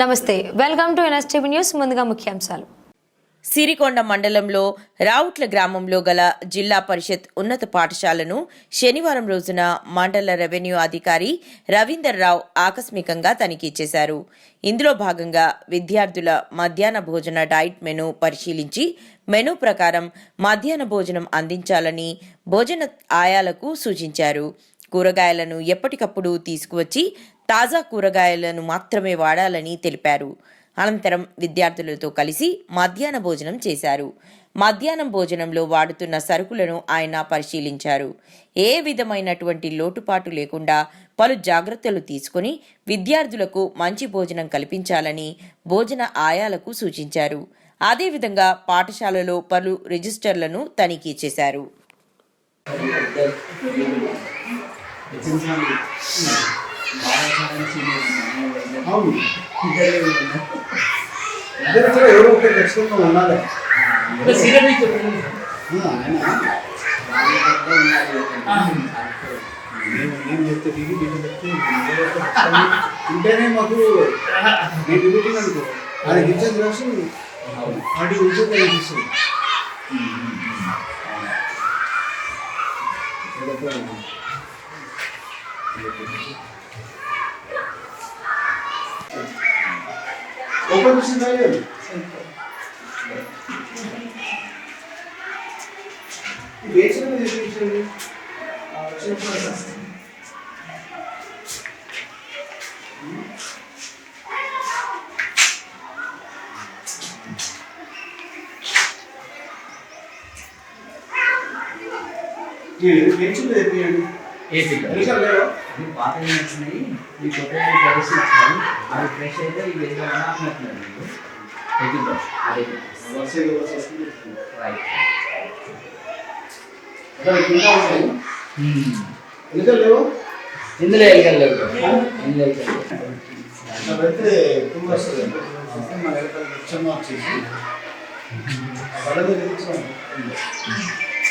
నమస్తే welcome to NSTV news ముందుగా ముఖ్యాంశాలు. సిరికొండ మండలంలో రావుట్ల గ్రామంలో గల జిల్లా పరిషత్ ఉన్నత పాఠశాలను శనివారం రోజున మండల రెవెన్యూ అధికారి రవీందర్ రావు ఆకస్మికంగా తనిఖీ చేశారు. ఇందులో భాగంగా విద్యార్థుల మధ్యాహ్న భోజన డైట్ మెను పరిశీలించి మెను ప్రకారం మధ్యాహ్న భోజనం అందించాలని భోజన ఆయాలకు సూచించారు. కూరగాయలను ఎప్పటికప్పుడు తీసుకువచ్చి తాజా కూరగాయలను మాత్రమే వాడాలని తెలిపారు. అనంతరం విద్యార్థులతో కలిసి మధ్యాహ్న భోజనం చేశారు. మధ్యాహ్నం భోజనంలో వాడుతున్న సరుకులను ఆయన పరిశీలించారు. ఏ విధమైనటువంటి లోటుపాటు లేకుండా పలు జాగ్రత్తలు తీసుకుని విద్యార్థులకు మంచి భోజనం కల్పించాలని భోజన ఆయాలకు సూచించారు. అదేవిధంగా పాఠశాలలో పలు రిజిస్టర్లను తనిఖీ చేశారు. అవును ఇద్దరు కూడా ఎవరో ఒకరు ఖచ్చితంగా ఉండాలి ఉంటేనే మాకు నేను దిగుతుంది అనుకో అది ఇచ్చేది రాసి వాటి ఉద్యోగం కనిపిస్తుంది ఓపెన్ చేసి తాగాలి వేసిన చేయించండి వేయించండి తెప్పియండి ఎన్నికలు లేవా అవి పాత వచ్చినాయి ఈ కొత్త ప్రైస్ ఇచ్చాయి అవి ఫ్రెష్ అయితే ఇవి ఏదో అన్నట్టున్నారు మీకు తెగులు అదే. రైట్. ఎన్నికలు లేవా? ఇందులో వెళ్ళగలరు ఇందులో వెళ్ళగలరు అట్లా పెడితే ఎక్కువ వస్తుంది. మన వచ్చేసి. తెచ్చాము